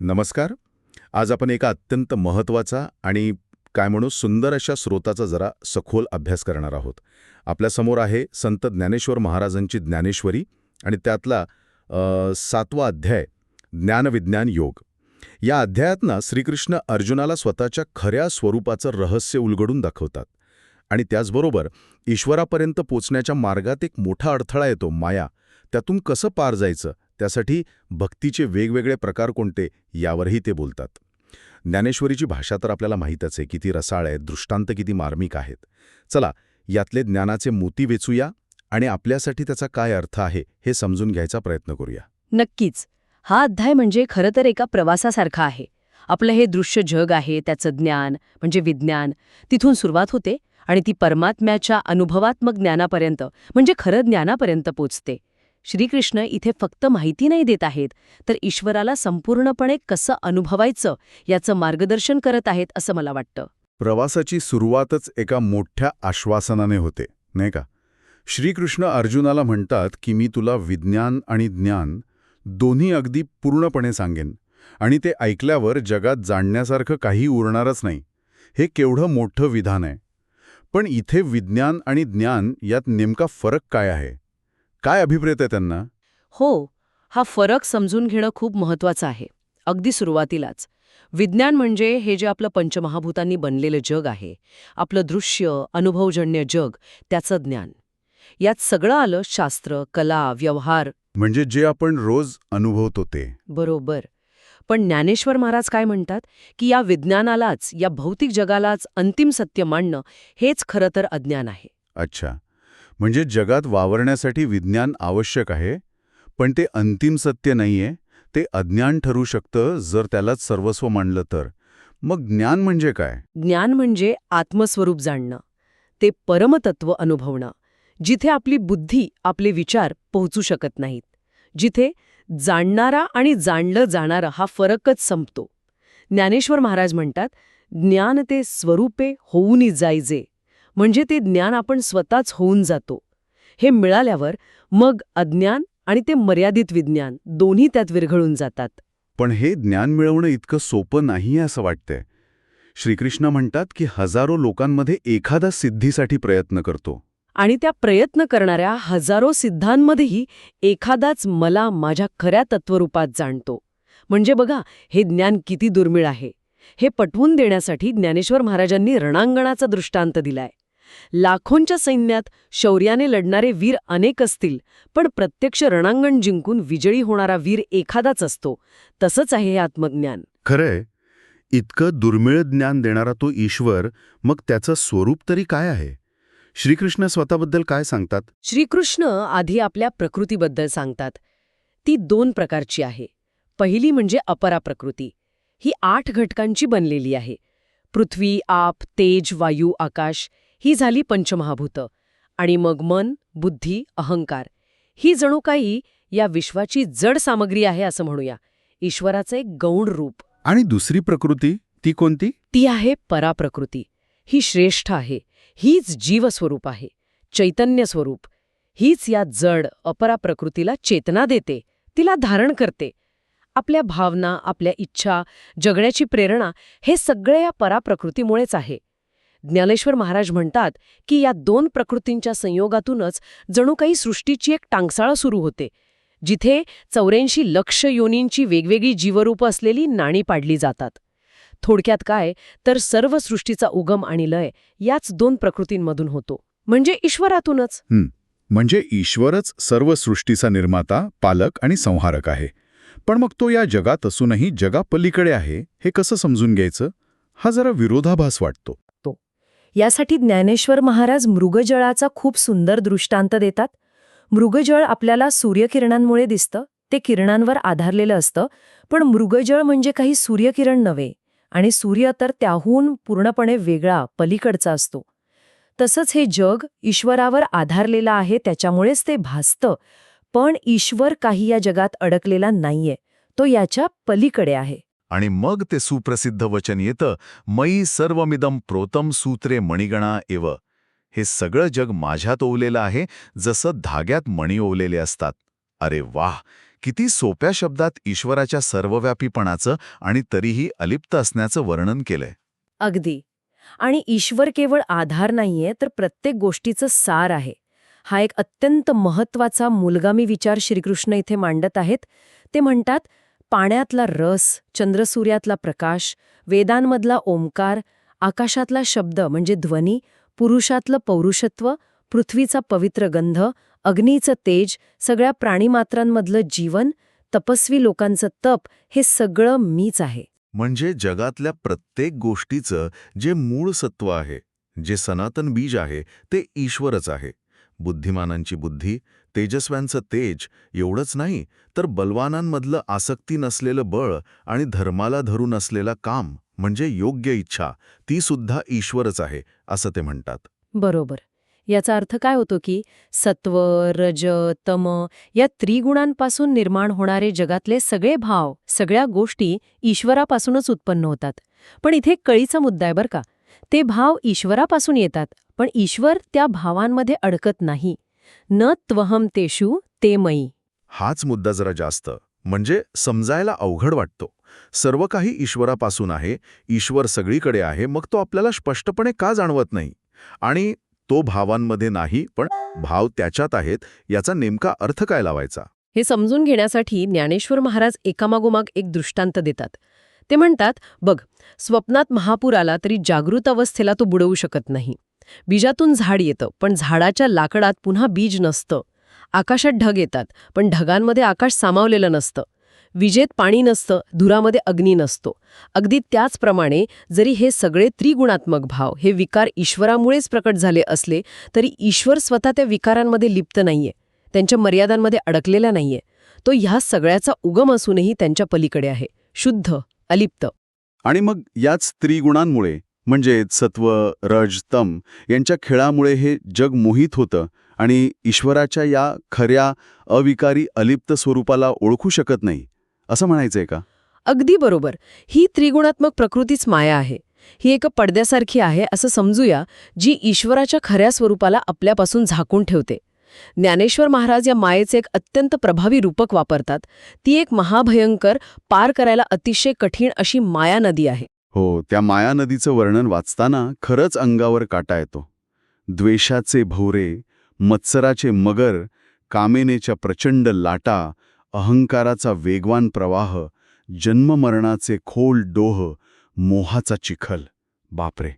नमस्कार. आज आपण एका अत्यंत महत्त्वाचा आणि काय म्हणू सुंदर अशा स्रोताचा जरा सखोल अभ्यास करणार आहोत. आपल्यासमोर आहे संत ज्ञानेश्वर महाराजांची ज्ञानेश्वरी आणि त्यातला सातवा अध्याय ज्ञानविज्ञान योग. या अध्यायात ना श्रीकृष्ण अर्जुनाला स्वतःच्या खऱ्या स्वरूपाचं रहस्य उलगडून दाखवतात. आणि त्याचबरोबर ईश्वरापर्यंत पोचण्याच्या मार्गात एक मोठा अडथळा येतो माया. त्यातून कसं पार जायचं? त्यासाठी भक्तीचे वेगवेगळे प्रकार कोणते? यावरही ते बोलतात. ज्ञानेश्वरीची भाषा तर आपल्याला माहीतच आहे किती रसाळ आहे दृष्टांत किती मार्मिक आहेत. चला यातले ज्ञानाचे मोती वेचूया आणि आपल्यासाठी त्याचा काय अर्थ आहे हे समजून घ्यायचा प्रयत्न करूया. नक्कीच. हा अध्याय म्हणजे खरं तर एका प्रवासासारखा आहे. आपलं हे दृश्य जग आहे त्याचं ज्ञान म्हणजे विज्ञान. तिथून सुरुवात होते. आणि ती परमात्म्याच्या अनुभवात्मक ज्ञानापर्यंत म्हणजे खरं ज्ञानापर्यंत पोचते. श्रीकृष्ण इथे फक्त माहिती नाही देत आहेत तर ईश्वराला संपूर्णपणे कसं अनुभवायचं याचं मार्गदर्शन करत आहेत असं मला वाटतं. प्रवासाची सुरुवातच एका मोठ्या आश्वासनाने होते नाही का? श्रीकृष्ण अर्जुनाला म्हणतात की मी तुला विज्ञान आणि ज्ञान दोन्ही अगदी पूर्णपणे सांगेन आणि ते ऐकल्यावर जगात जाणण्यासारखं काही उरणारच नाही. हे केवढं मोठं विधान आहे. पण इथे विज्ञान आणि ज्ञान यात नेमका फरक काय आहे? काय अभिप्रेत आहे त्यांना? हो हा फरक समजून घेणं खूप महत्वाचं आहे. अगदी सुरुवातीलाच. विज्ञान म्हणजे हे जे आपलं पंचमहाभूतांनी बनलेलं जग आहे. आपलं दृश्य अनुभवजन्य जग त्याचं ज्ञान. यात सगळं आलं शास्त्र कला व्यवहार. म्हणजे जे आपण रोज अनुभवतो ते. बरोबर. पण ज्ञानेश्वर महाराज काय म्हणतात? की या विज्ञानालाच या भौतिक जगालाच अंतिम सत्य मांडणं हेच खरं तर अज्ञान आहे. अच्छा. म्हणजे जगात वावरण्यासाठी विज्ञान आवश्यक आहे पण ते अंतिम सत्य नाहीये ते अज्ञान ठरू शकतं जर त्यालाच सर्वस्व मानलं तर. मग ज्ञान म्हणजे काय? ज्ञान म्हणजे आत्मस्वरूप जाणणं ते परमतत्व अनुभवणं जिथे आपली बुद्धी आपले विचार पोहोचू शकत नाहीत जिथे जाणणारा आणि जाणलं जाणारं हा फरकच संपतो. ज्ञानेश्वर महाराज म्हणतात ज्ञान ते स्वरूपे होऊनही जायजे. म्हणजे ते ज्ञान आपण स्वतःच होऊन जातो. हे मिळाल्यावर मग अज्ञान आणि ते मर्यादित विज्ञान दोन्ही त्यात विरघळून जातात. पण हे ज्ञान मिळवणं इतकं सोपं नाही असं वाटतंय. श्रीकृष्ण म्हणतात की हजारो लोकांमध्ये एखादा सिद्धीसाठी प्रयत्न करतो. आणि त्या प्रयत्न करणाऱ्या हजारो सिद्धांमध्येही एखादाच मला माझ्या खऱ्या तत्वरूपात जाणतो. म्हणजे बघा हे ज्ञान किती दुर्मिळ आहे. हे पटवून देण्यासाठी ज्ञानेश्वर महाराजांनी रणांगणाचा दृष्टांत दिलाय. लाखोंच्या सैन्यात शौर्याने लढणारे वीर अनेक असतील पण प्रत्यक्ष रणांगण जिंकून विजयी होणारा वीर एखादाच असतो. तसंच आहे हे आत्मज्ञान. खरंय. इतकं दुर्मिळ ज्ञान देणारा तो ईश्वर मग त्याचं स्वरूप तरी काय आहे? श्रीकृष्ण स्वतःबद्दल काय सांगतात? श्रीकृष्ण आधी आपल्या प्रकृतीबद्दल सांगतात. ती दोन प्रकारची आहे. पहिली म्हणजे अपरा प्रकृती. ही आठ घटकांची बनलेली आहे. पृथ्वी आप तेज वायू आकाश ही झाली पंचमहाभूतं. आणि मग मन बुद्धी अहंकार. ही जणू काही या विश्वाची जड सामग्री आहे असं म्हणूया. ईश्वराचं एक गौण रूप. आणि दुसरी प्रकृती ती कोणती? ती आहे पराप्रकृती. ही श्रेष्ठ आहे. हीच जीवस्वरूप आहे चैतन्य स्वरूप हीच या जड अपरा प्रकृतीला चेतना देते तिला धारण करते. आपल्या भावना आपल्या इच्छा जगण्याची प्रेरणा हे सगळे या पराप्रकृतीमुळेच आहे. ज्ञानेश्वर महाराज म्हणतात की या दोन प्रकृतींच्या संयोगातूनच जणू काही सृष्टीची एक टांगसाळ सुरू होते जिथे चौऱ्याऐंशी लक्ष योनींची वेगवेगळी जीवरूपं असलेली नाणी पाडली जातात. थोडक्यात काय तर सर्व सृष्टीचा उगम आणि लय याच दोन प्रकृतींमधून होतो. म्हणजे ईश्वरातूनच. म्हणजे ईश्वरच सर्व सृष्टीचा निर्माता पालक आणि संहारक आहे. पण मग तो या जगात असूनही जगापलीकडे आहे हे कसं समजून घ्यायचं? हा जरा विरोधाभास वाटतो. यासाठी ज्ञानेश्वर महाराज मृगजळाचा खूप सुंदर दृष्टांत देतात. मृगजळ आपल्याला सूर्यकिरणांमुळे दिसतं ते किरणांवर आधारलेलं असतं पण मृगजळ म्हणजे काही सूर्यकिरण नव्हे. आणि सूर्य तर त्याहून पूर्णपणे वेगळा पलीकडचा असतो. तसंच हे जग ईश्वरावर आधारलेलं आहे त्याच्यामुळेच ते भासतं. पण ईश्वर काही या जगात अडकलेला नाहीये तो याच्या पलीकडे आहे. आणि मग ते सुप्रसिद्ध वचन येतं मयी सर्वमिदम प्रोतम सूत्रे मणिगणा एव. हे सगळं जग माझ्यात ओवलेलं आहे जसं धाग्यात मणी ओवलेले असतात. अरे वाह! किती सोप्या शब्दात ईश्वराच्या सर्वव्यापीपणाचं आणि तरीही अलिप्त असण्याचं वर्णन केलंय. अगदी. आणि ईश्वर केवळ आधार नाहीये तर प्रत्येक गोष्टीचं सार आहे. हा एक अत्यंत महत्त्वाचा मुलगामी विचार श्रीकृष्ण इथे मांडत आहेत. ते म्हणतात पाण्यातला रस चंद्रसूर्यातला प्रकाश वेदांमधला ओंकार आकाशातला शब्द म्हणजे ध्वनी पुरुषातलं पौरुषत्व पृथ्वीचा पवित्र गंध अग्नीचं तेज सगळ्या प्राणीमात्रांमधलं जीवन तपस्वी लोकांचं तप हे सगळं मीच आहे. म्हणजे जगातल्या प्रत्येक गोष्टीचं जे मूळ सत्व आहे जे सनातन बीज आहे ते ईश्वरच आहे. बुद्धिमानांची बुद्धी तेजस्व्यांचं तेज एवढंच नाही तर बलवानांमधलं आसक्ती नसलेलं बळ आणि धर्माला धरून असलेला काम म्हणजे योग्य इच्छा ती सुद्धा ईश्वरच आहे असं ते म्हणतात. बरोबर. याचा अर्थ काय होतो की सत्व रज तम या त्रिगुणांपासून निर्माण होणारे जगातले सगळे भाव सगळ्या गोष्टी ईश्वरापासूनच उत्पन्न होतात. पण इथे कळीचा मुद्दा आहे बरं का. ते भाव ईश्वरापासून येतात पण ईश्वर त्या भावांमध्ये अडकत नाही. न त्वहम तेषु ते मयी. हाच मुद्दा जरा जास्त. म्हणजे समजायला अवघड वाटतो. सर्व काही ईश्वरापासून आहे ईश्वर सगळीकडे आहे मग तो आपल्याला स्पष्टपणे का जाणवत नाही? आणि तो भावांमध्ये नाही पण भाव त्याच्यात आहेत याचा नेमका अर्थ काय लावायचा? हे समजून घेण्यासाठी ज्ञानेश्वर महाराज एकामागोमाग एक दृष्टांत देतात. ते म्हणतात बघ स्वप्नात महापूर आला तरी जागृत अवस्थेला तो बुडवू शकत नाही. बीजातून झाड येतं पण झाडाच्या लाकडात पुन्हा बीज नसतं. आकाशात ढग येतात पण ढगांमध्ये आकाश सामावलेलं नसतं. विजेत पाणी नसतं धुरामध्ये अग्नी नसतो. अगदी त्याचप्रमाणे जरी हे सगळे त्रिगुणात्मक भाव हे विकार ईश्वरामुळेच प्रकट झाले असले तरी ईश्वर स्वतः त्या विकारांमध्ये लिप्त नाहीये. त्यांच्या मर्यादांमध्ये अडकलेला नाहीये. तो ह्या सगळ्याचा उगम असूनही त्यांच्या पलीकडे आहे. शुद्ध अलिप्त. आणि मग याच त्रिगुणांमुळे म्हणजे सत्व रज तम यांच्या खेळामुळे हे जग मोहित होतं आणि ईश्वराच्या या खऱ्या अविकारी अलिप्त स्वरूपाला ओळखू शकत नाही. असं म्हणायचंय का? अगदी बरोबर. ही त्रिगुणात्मक प्रकृतीच माया आहे. ही एका पडद्यासारखी आहे असं समजूया जी ईश्वराच्या खऱ्या स्वरूपाला आपल्यापासून झाकून ठेवते. ज्ञानेश्वर महाराज या मायेचे एक अत्यंत प्रभावी रूपक वापरतात. ती एक महाभयंकर पार करायला अतिशय कठीण अशी माया नदी आहे. हो त्या माया नदीचं वर्णन वाचताना खरंच अंगावर काटा येतो. द्वेषाचे भोवरे मत्सराचे मगर कामेनेच्या प्रचंड लाटा अहंकाराचा वेगवान प्रवाह जन्ममरणाचे खोल डोह मोहाचा चिखल. बापरे!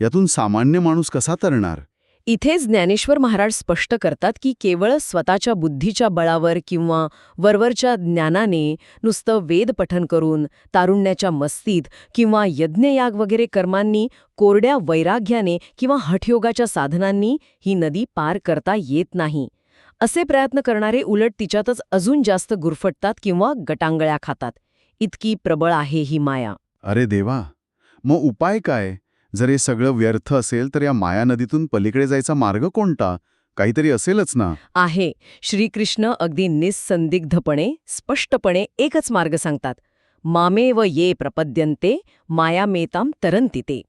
यातून सामान्य माणूस कसा तरणार? इथेच ज्ञानेश्वर महाराज स्पष्ट करतात की केवळ स्वतःच्या बुद्धीच्या बळावर किंवा वरवरच्या ज्ञानाने नुसतं वेद पठन करून तारुण्याच्या मस्तीत किंवा यज्ञयाग वगैरे कर्मांनी कोरड्या वैराग्याने किंवा हठयोगाच्या साधनांनी ही नदी पार करता येत नाही. असे प्रयत्न करणारे उलट तिच्यातच अजून जास्त गुरफटतात किंवा गटांगळ्या खातात. इतकी प्रबळ आहे ही माया. अरे देवा! मग उपाय काय? जर हे सगळं व्यर्थ असेल तर या माया नदीतून पलीकडे जायचा मार्ग कोणता? काहीतरी असेलच ना. आहे. श्रीकृष्ण अगदी निस्संदिग्धपणे स्पष्टपणे एकच मार्ग सांगतात. मामेव ये प्रपद्यन्ते मायामेताम तरंती ते.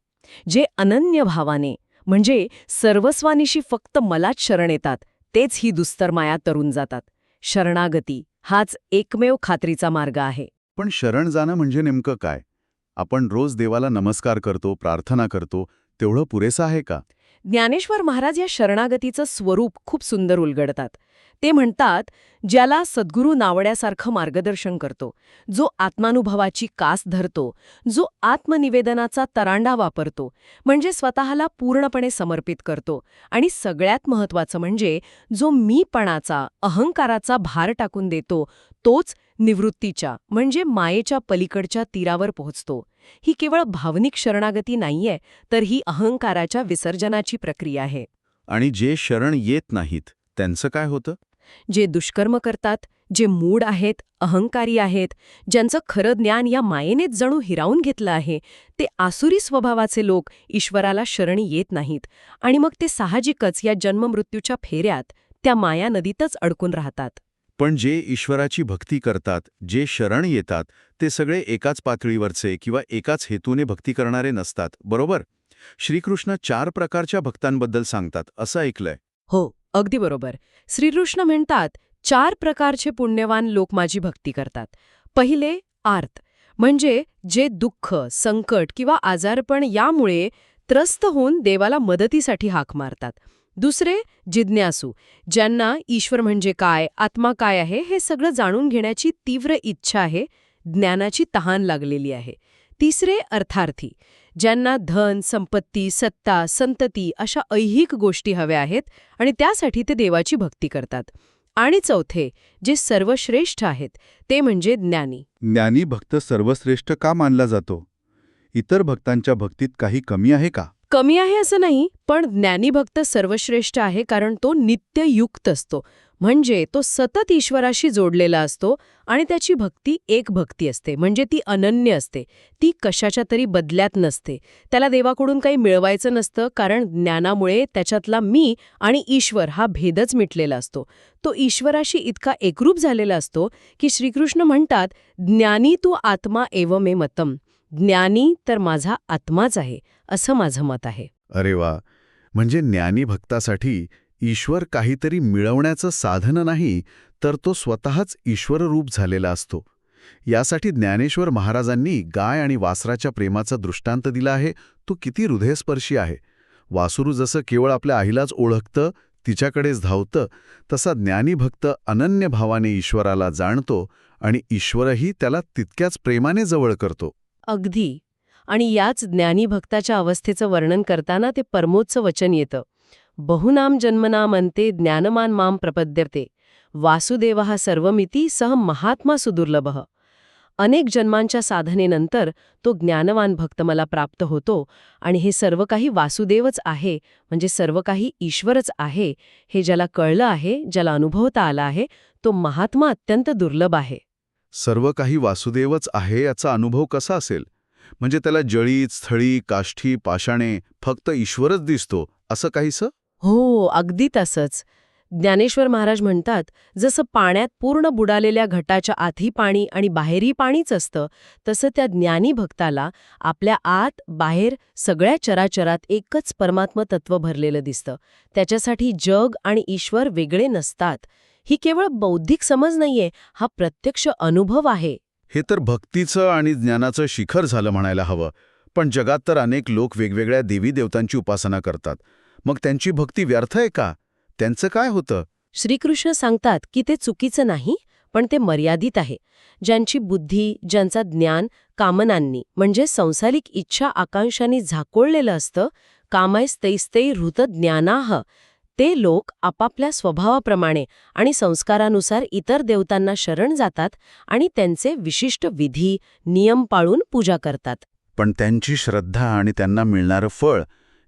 जे अनन्य भावाने म्हणजे सर्वस्वानिशी फक्त मलाच शरण येतात तेच ही दुस्तर माया तरून जातात. शरणागती हाच एकमेव खात्रीचा मार्ग आहे. पण शरण जाणं म्हणजे नेमकं काय? आपण रोज देवाला नमस्कार करतो प्रार्थना करतो तेवढं पुरेसं आहे का? ज्ञानेश्वर महाराज या शरणागतीचं स्वरूप खूप सुंदर उलगडतात. ते म्हणतात ज्याला सद्गुरू नावड्यासारखं मार्गदर्शन करतो जो आत्मानुभवाची कास धरतो जो आत्मनिवेदनाचा तरांडा वापरतो म्हणजे स्वतःला पूर्णपणे समर्पित करतो आणि सगळ्यात महत्वाचं म्हणजे जो मीपणाचा अहंकाराचा भार टाकून देतो तोच निवृत्तीच्या म्हणजे मायेच्या पलीकडच्या तीरावर पोहोचतो. ही केवळ भावनिक शरणागती नाहीये तर ही अहंकाराच्या विसर्जनाची प्रक्रिया आहे. आणि जे शरण येत नाहीत त्यांचं काय होतं? जे दुष्कर्म करतात जे मूड आहेत अहंकारी आहेत ज्यांचं खरं ज्ञान या मायेनेच जणू हिरावून घेतलं आहे ते आसुरी स्वभावाचे लोक ईश्वराला शरणी येत नाहीत आणि मग ते साहजिकच या जन्ममृत्यूच्या फेऱ्यात त्या माया नदीतच अडकून राहतात. पण जे ईश्वराची भक्ती करतात जे शरण येतात ते सगळे एकाच पातळीवरचे किंवा एकाच हेतूने भक्ती करणारे नसतात बरोबर? श्रीकृष्ण चार प्रकारच्या भक्तांबद्दल सांगतात असं ऐकलंय. हो अगदी बरोबर. श्रीकृष्ण म्हणतात चार प्रकारचे पुण्यवान लोक माझी भक्ती करतात. पहिले आर्त. म्हणजे जे दुःख संकट किंवा आजारपण यामुळे त्रस्त होऊन देवाला मदतीसाठी हाक मारतात. दुसरे जिज्ञासू. ज्यांना ईश्वर म्हणजे काय आत्मा काय आहे हे सगळं जाणून घेण्याची तीव्र इच्छा आहे ज्ञानाची तहान लागलेली आहे. तिसरे अर्थार्थी. ज्यांना धन संपत्ती सत्ता संतती अशा ऐहिक गोष्टी हव्या आहेत आणि त्यासाठी ते देवाची भक्ती करतात. आणि चौथे जे सर्वश्रेष्ठ आहेत ते म्हणजे ज्ञानी. ज्ञानी भक्त सर्वश्रेष्ठ का मानला जातो? इतर भक्तांच्या भक्तीत काही कमी आहे का? कमी आहे असं नाही पण ज्ञानी भक्त सर्वश्रेष्ठ आहे कारण तो नित्ययुक्त असतो. म्हणजे तो सतत ईश्वराशी जोडलेला असतो आणि त्याची भक्ती एक भक्ती असते म्हणजे ती अनन्य असते. ती कशाच्या तरी बदल्यात नसते. त्याला देवाकडून काही मिळवायचं नसतं कारण ज्ञानामुळे त्याच्यातला मी आणि ईश्वर हा भेदच मिटलेला असतो. तो ईश्वराशी इतका एकरूप झालेला असतो की श्रीकृष्ण म्हणतात ज्ञानी तू आत्मा एव मे मतम. ज्ञानी तर माझा आत्माच आहे. असं माझं मत आहे. अरे वा! म्हणजे ज्ञानी भक्तासाठी ईश्वर काहीतरी मिळवण्याचं साधन नाही तर तो स्वतःच ईश्वररूप झालेला असतो. यासाठी ज्ञानेश्वर महाराजांनी गाय आणि वासराच्या प्रेमाचा दृष्टांत दिला आहे. तो किती हृदयस्पर्शी आहे. वासुरू जसं केवळ आपल्या आईलाच ओळखतं तिच्याकडेच धावतं तसा ज्ञानी भक्त अनन्य भावाने ईश्वराला जाणतो आणि ईश्वरही त्याला तितक्याच प्रेमाने जवळ करतो. अगदी. आणि याच ज्ञानी भक्ताच्या अवस्थेचं वर्णन करताना ते परमोच्च वचन येतं. बहुनाम जन्मनाम अंते ज्ञानमान माम प्रपद्यते वासुदेव सर्वमिती सह महात्मा सुदुर्लभ। अनेक जन्मांच्या साधनेनंतर तो ज्ञानवान भक्त मला प्राप्त होतो आणि हे सर्व काही वासुदेवच आहे म्हणजे सर्व काही ईश्वरच आहे हे ज्याला कळलं आहे ज्याला अनुभवता आला आहे तो महात्मा अत्यंत दुर्लभ आहे. सर्व काही वासुदेवच आहे याचा अनुभव कसा असेल? म्हणजे त्याला जळी स्थळी काष्ठी पाषाणे फक्त ईश्वरच दिसतो असं काहीसं? हो अगदी तसंच. ज्ञानेश्वर महाराज म्हणतात जसं पाण्यात पूर्ण बुडालेल्या घटाच्या आधी पाणी आणि बाहेरही पाणीच असतं तसं त्या ज्ञानी भक्ताला आपल्या आत बाहेर सगळ्या चराचरात एकच परमात्म तत्व भरलेलं दिसतं. त्याच्यासाठी जग आणि ईश्वर वेगळे नसतात. ही केवळ बौद्धिक समज नाहीये हा प्रत्यक्ष अनुभव आहे. हे तर भक्तीचं आणि ज्ञानाचं शिखर झालं म्हणायला हवं पण जगात तर अनेक लोक वेगवेगळ्या देवी देवतांची उपासना करतात. मग त्यांची भक्ती व्यर्थ आहे का? त्यांचं काय होतं? श्रीकृष्ण सांगतात की ते चुकीचं नाही पण ते मर्यादित आहे. ज्यांची बुद्धी ज्यांचा ज्ञान कामनांनी म्हणजे संसारिक इच्छा आकांक्षांनी झाकोळलेलं असतं कामैस्तैस्तै हृत ज्ञानाह. ते लोक आपापल्या स्वभावाप्रमाणे आणि संस्कारानुसार इतर देवतांना शरण जातात आणि त्यांचे विशिष्ट विधी नियम पाळून पूजा करतात. पण त्यांची श्रद्धा आणि त्यांना मिळणारं फळ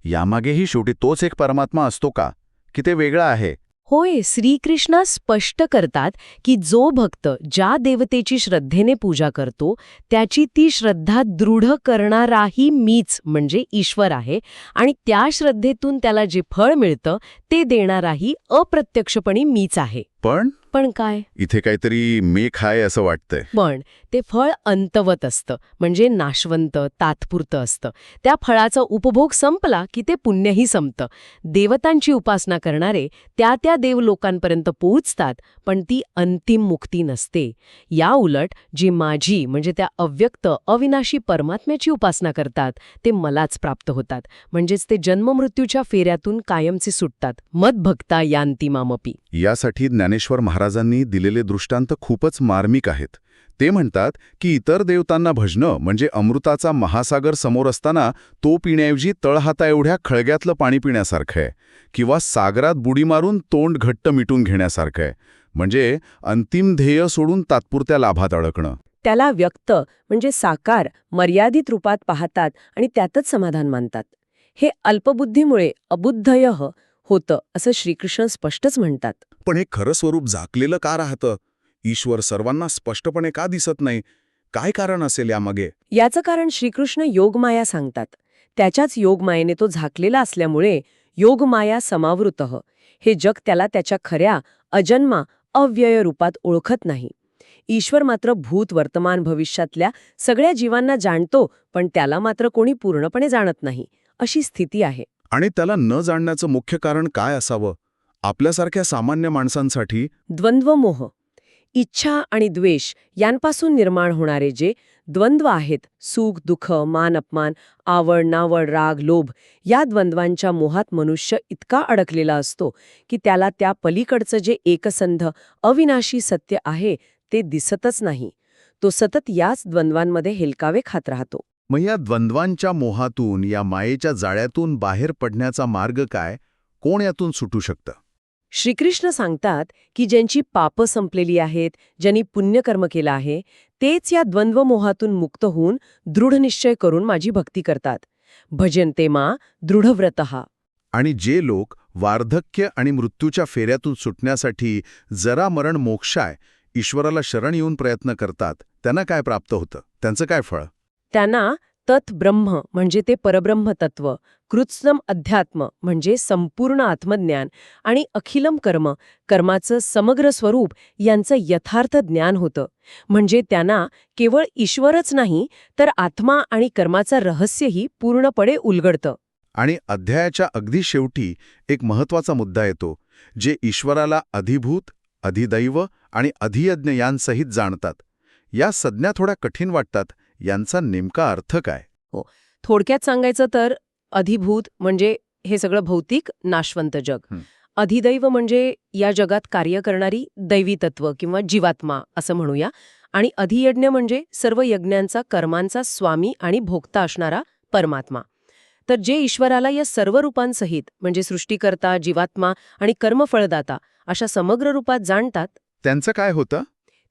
यामागेही शेवटी तोच एक परमात्मा असतो का? की ते वेगळं आहे? होय श्रीकृष्ण स्पष्ट करतात की जो भक्त ज्या देवतेची श्रद्धेने पूजा करतो त्याची ती श्रद्धा दृढ करणाराही मीच म्हणजे ईश्वर आहे आणि त्या श्रद्धेतून त्याला जे फळ मिळतं ते देणाराही अप्रत्यक्षपणे मीच आहे. पण पण काय? इथे काहीतरी मेख आहे असं वाटतंय. पण ते फळ अंतवत असतं. म्हणजे नाशवंत तात्पुरतं असतं. त्या फळाचा उपभोग संपला की ते पुण्यही संपतं. देवतांची उपासना करणारे त्या त्या देवलोकांपर्यंत पोहोचतात पण ती अंतिम मुक्ती नसते. या उलट जी माझी म्हणजे त्या अव्यक्त अविनाशी परमात्म्याची उपासना करतात ते मलाच प्राप्त होतात. म्हणजेच ते जन्ममृत्यूच्या फेऱ्यातून कायमचे सुटतात. मदभक्ता यांती मामपी यासाठी ज्ञानेश्वर महाराजांनी दिलेले दृष्टांत खूपच मार्मिक आहेत. ते म्हणतात की इतर देवतांना भजणं म्हणजे अमृताचा महासागर समोर असताना तो पिण्याऐवजी तळहाता एवढ्या खळग्यातलं पाणी पिण्यासारखं आहे. किंवा सागरात बुडी मारून तोंड घट्ट मिटून घेण्यासारखं आहे. म्हणजे अंतिम ध्येय सोडून तात्पुरत्या लाभात अडकणं. त्याला व्यक्त म्हणजे साकार मर्यादित रूपात पाहतात आणि त्यातच समाधान मानतात. हे अल्पबुद्धीमुळे अबुद्धय होतं असं श्रीकृष्ण स्पष्टच म्हणतात. पण हे खरं स्वरूप झाकलेलं का राहतं? ईश्वर सर्वांना स्पष्टपणे का दिसत नाही? काय कारण असेल यामागे? याचं कारण श्रीकृष्ण योगमाया सांगतात. त्याच्याच योगमायेने तो झाकलेला असल्यामुळे योगमाया समावृत. हे जग त्याला त्याच्या खऱ्या अजन्मा अव्यय रूपात ओळखत नाही. ईश्वर मात्र भूत वर्तमान भविष्यातल्या सगळ्या जीवांना जाणतो पण त्याला मात्र कोणी पूर्णपणे जाणत नाही अशी स्थिती आहे. आणि त्याला न जाणण्याचं मुख्य कारण काय असावं? आपल्यासारख्या सामान्य माणसांसाठी द्वंद्वमोह इच्छा आणि द्वेष यांपासून निर्माण होणारे जे द्वंद्व आहेत सुख दुःख मान अपमान आवड नावड राग लोभ या द्वंद्वांच्या मोहात मनुष्य इतका अडकलेला असतो की त्याला त्या पलीकडचं जे एकसंध अविनाशी सत्य आहे ते दिसतच नाही. तो सतत याच द्वंद्वांमध्ये हेलकावे खात राहतो. मग या द्वंद्वांच्या मोहातून या मायेच्या जाळ्यातून बाहेर पडण्याचा मार्ग काय? कोण यातून सुटू शकतं? श्रीकृष्ण सांगतात की ज्यांची पापं संपलेली आहेत ज्यांनी पुण्यकर्म केलं आहे तेच या द्वंद्वमोहातून मुक्त होऊन दृढनिश्चय करून माझी भक्ती करतात. भजनते मा दृढव्रत आणि जे लोक वार्धक्य आणि मृत्यूच्या फेऱ्यातून सुटण्यासाठी जरा मरण मोक्षाय ईश्वराला शरण येऊन प्रयत्न करतात त्यांना काय प्राप्त होतं? त्यांचं काय फळ? त्यांना तत् ब्रह्म म्हणजे ते परब्रह्म तत्व कृत्स्नम अध्यात्म म्हणजे संपूर्ण आत्मज्ञान आणि अखिलम कर्म कर्माचं समग्र स्वरूप यांचं यथार्थ ज्ञान होतं. म्हणजे त्यांना केवळ ईश्वरच नाही तर आत्मा आणि कर्माचं रहस्यही पूर्णपणे उलगडतं. आणि अध्यायाच्या अगदी शेवटी एक महत्त्वाचा मुद्दा येतो जे ईश्वराला अधिभूत अधिदैव आणि अधियज्ञ यांसहित जाणतात. या संज्ञा थोड्या कठीण वाटतात यांचा नेमका अर्थ काय? थोडक्यात सांगायचं तर अधिभूत म्हणजे हे सगळं भौतिक नाशवंत जग. हं. अधिदैव म्हणजे या जगात कार्य करणारी दैवी तत्व किंवा जीवात्मा असं म्हणूया. आणि अधियज्ञ म्हणजे सर्व यज्ञांचा कर्मांचा स्वामी आणि भोक्ता असणारा परमात्मा. तर जे ईश्वराला या सर्व रूपांसहित म्हणजे सृष्टीकर्ता जीवात्मा आणि कर्मफळदाता अशा समग्र रूपात जाणतात त्यांचं काय होतं?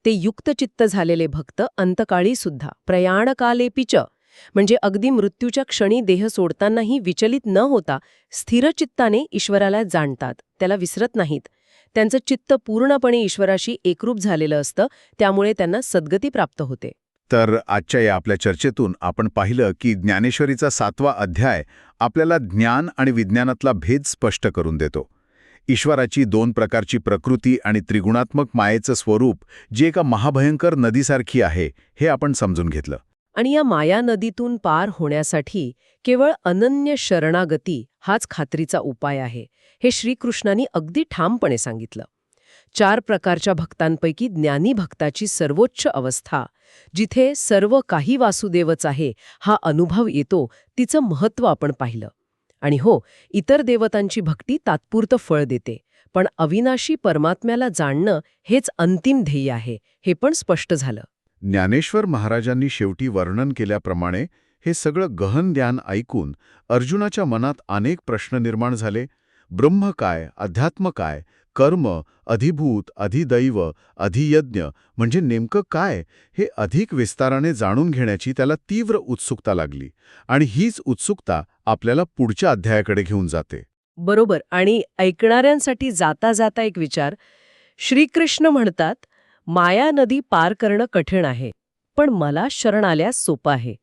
ते युक्तचित्त झालेले भक्त अंतकाळी सुद्धा प्रयाणकालेपीच म्हणजे अगदी मृत्यूच्या क्षणी देह सोडतानाही विचलित न होता स्थिरचित्ताने ईश्वराला जाणतात त्याला विसरत नाहीत. त्यांचं चित्त पूर्णपणे ईश्वराशी एकरूप झालेलं असतं त्यामुळे त्यांना सद्गती प्राप्त होते. तर आजच्या या आपल्या चर्चेतून आपण पाहिलं की ज्ञानेश्वरीचा सातवा अध्याय आपल्याला ज्ञान आणि विज्ञानातला भेद स्पष्ट करून देतो. ईश्वराची दोन प्रकारची प्रकृती आणि त्रिगुणात्मक मायेचं स्वरूप जे एका महाभयंकर नदीसारखी आहे हे आपण समजून घेतलं. आणि या माया नदीतून पार होण्यासाठी केवळ अनन्य शरणागती हाच खात्रीचा उपाय आहे हे श्रीकृष्णांनी अगदी ठामपणे सांगितलं. चार प्रकारच्या भक्तांपैकी ज्ञानी भक्ताची सर्वोच्च अवस्था जिथे सर्व काही वासुदेवच आहे हा अनुभव येतो तिचं महत्त्व आपण पाहिलं. आणि हो इतर देवतांची भक्ती तात्पुरतं फळ देते. पण अविनाशी परमात्म्याला जाणणं हेच अंतिम ध्येय आहे हे पण स्पष्ट झालं. ज्ञानेश्वर महाराजांनी शेवटी वर्णन केल्याप्रमाणे हे सगळं गहन ज्ञान ऐकून अर्जुनाच्या मनात अनेक प्रश्न निर्माण झाले. ब्रह्म काय अध्यात्म काय कर्म अधिभूत अधिदैव अधियज्ञ म्हणजे नेमकं काय हे अधिक विस्ताराने जाणून घेण्याची त्याला तीव्र उत्सुकता लागली. आणि हीच उत्सुकता आपल्याला पुढच्या अध्यायाकडे घेऊन जाते. बरोबर. आणि ऐकणाऱ्यांसाठी जाता जाता एक विचार. श्रीकृष्ण म्हणतात माया नदी पार करणं कठीण आहे पण मला शरण आल्यास सोपं आहे.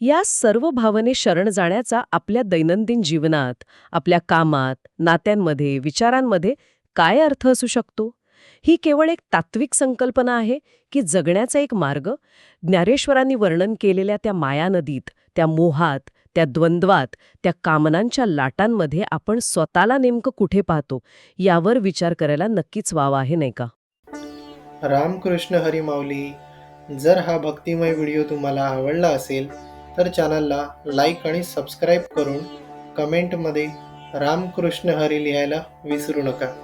या सर्व भावने शरण जाण्याचा आपल्या दैनंदिन जीवनात आपल्या कामात नात्यांमध्ये विचारांमध्ये काय अर्थ असू शकतो? ही केवळ एक तात्विक संकल्पना आहे की जगण्याचा एक मार्ग? ज्ञानेश्वरांनी वर्णन केलेल्या त्या माया नदीत त्या मोहात त्या द्वंद्वात त्या कामनांच्या लाटांमध्ये आपण स्वतःला नेमकं कुठे पाहतो यावर विचार करायला नक्कीच वाव आहे नाही का? रामकृष्ण हरी माऊली जर हा भक्तिमय व्हिडिओ तुम्हाला आवडला असेल तर चॅनलला लाईक आणि सबस्क्राईब करून कमेंटमध्ये रामकृष्ण हरी लिहायला विसरू नका.